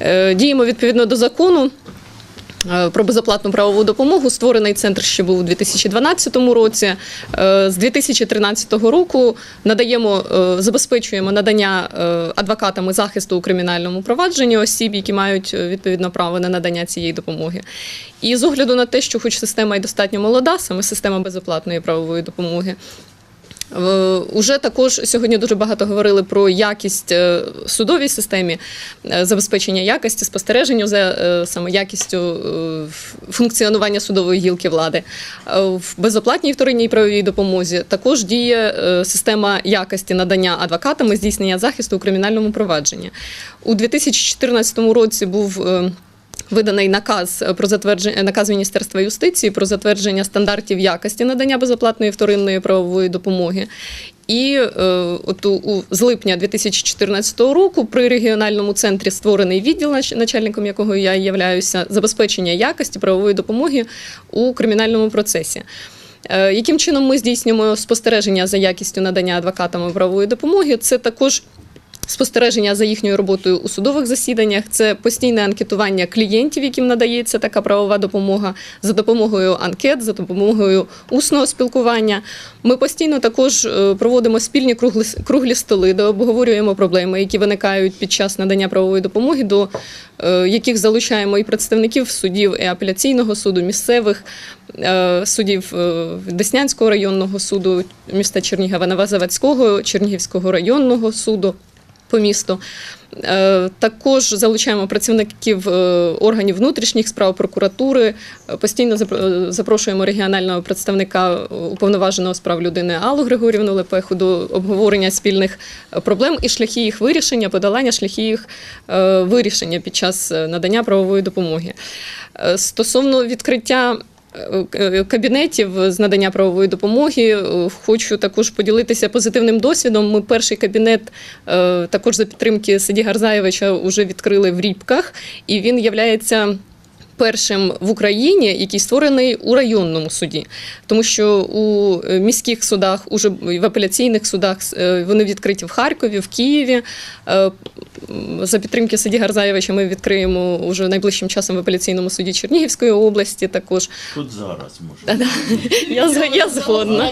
Е, Діємо відповідно до закону. е, Про безоплатну правову допомогу створений центр ще був у 2012 році. Е, З 2013 року надаємо, забезпечуємо надання адвокатами захисту у кримінальному провадженні осіб, які мають відповідно право на надання цієї допомоги. І з огляду на те, що хоч система і достатньо молода, саме система безоплатної правової допомоги. Е, Уже також сьогодні дуже багато говорили про якість е, в судовій системі, е, забезпечення якості, спостереження за саме якістю функціонування судової гілки влади. В безоплатній вторинній правовій допомозі також діє система якості надання адвокатами здійснення захисту у кримінальному провадженні. У 2014 році був Виданий наказ про затвердження наказ Міністерства юстиції про затвердження стандартів якості надання безоплатної вторинної правової допомоги. І е, от у, у, з липня 2014 року при регіональному центрі створений відділ, начальником якого я являюся, забезпечення якості правової допомоги у кримінальному процесі. Е, яким чином ми здійснюємо спостереження за якістю надання адвокатами правової допомоги? Це також спостереження за їхньою роботою у судових засіданнях, це постійне анкетування клієнтів, яким надається така правова допомога, за допомогою анкет, за допомогою усного спілкування. Ми постійно також е, проводимо спільні круглі, круглі столи, де обговорюємо проблеми, які виникають під час надання правової допомоги, до е, яких залучаємо і представників судів і апеляційного суду, місцевих е, судів Деснянського районного суду, міста Чернігова, Новозаводського, Чернігівського районного суду по місту. Е, Також залучаємо працівників е, органів внутрішніх справ прокуратури. Е, Постійно зап- запрошуємо регіонального представника уповноваженого з прав людини Аллу Григорівну Лепеху до обговорення спільних проблем і шляхи їх вирішення, подолання шляхи їх вирішення під час надання правової допомоги. Стосовно відкриття кабінетів з надання правової допомоги. Е, Хочу також поділитися позитивним досвідом. Ми перший кабінет е, також за підтримки Сиді Гарзаєвича вже відкрили в Рібках, і він являється. Першим в Україні, який створений у районному суді, тому що у е, міських судах, уже в апеляційних судах е, вони відкриті в Харкові, в Києві. Е, За підтримки Сиді Гарзаєвича ми відкриємо уже найближчим часом в апеляційному суді Чернігівської області. Також Тут зараз можна. я, я згодна.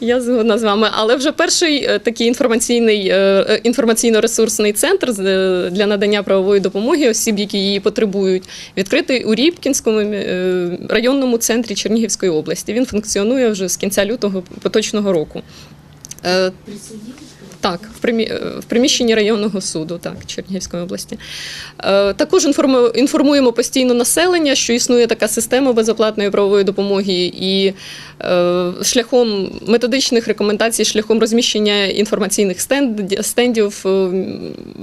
Я згодна з вами. Але вже перший такий інформаційний інформаційно-ресурсний центр для надання правової допомоги осіб, які її потребують, відкритий у Рібкінському е, районному центрі Чернігівської області. Він функціонує вже з кінця лютого поточного року. Так, е, в приміщенні районного суду, так, Чернігівської області. Е, Також інформуємо постійно населення, що існує така система безоплатної правової допомоги, і е, шляхом методичних рекомендацій, шляхом розміщення інформаційних стендів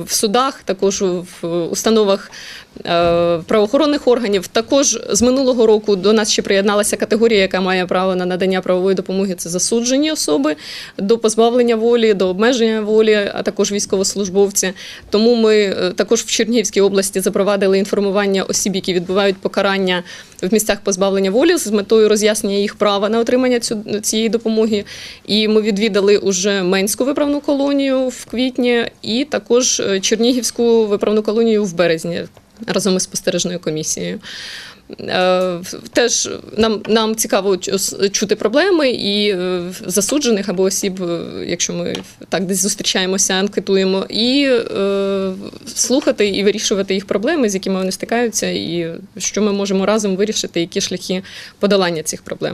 в судах, також в установах правоохоронних органів. Також з минулого року до нас ще приєдналася категорія, яка має право на надання правової допомоги. Це засуджені особи до позбавлення волі, до обмеження волі, а також військовослужбовці. Тому ми е, також в Чернігівській області запровадили інформування осіб, які відбувають покарання в місцях позбавлення волі з метою роз'яснення їх права на отримання цієї допомоги. І ми відвідали уже Менську виправну колонію в квітні, і також е, Чернігівську виправну колонію в березні разом із спостережною комісією. Е, Теж нам, нам цікаво чути проблеми і е, засуджених або осіб, е, якщо ми так десь зустрічаємося, анкетуємо, і слухати і вирішувати їх проблеми, з якими вони стикаються, і що ми можемо разом вирішити, які шляхи подолання цих проблем.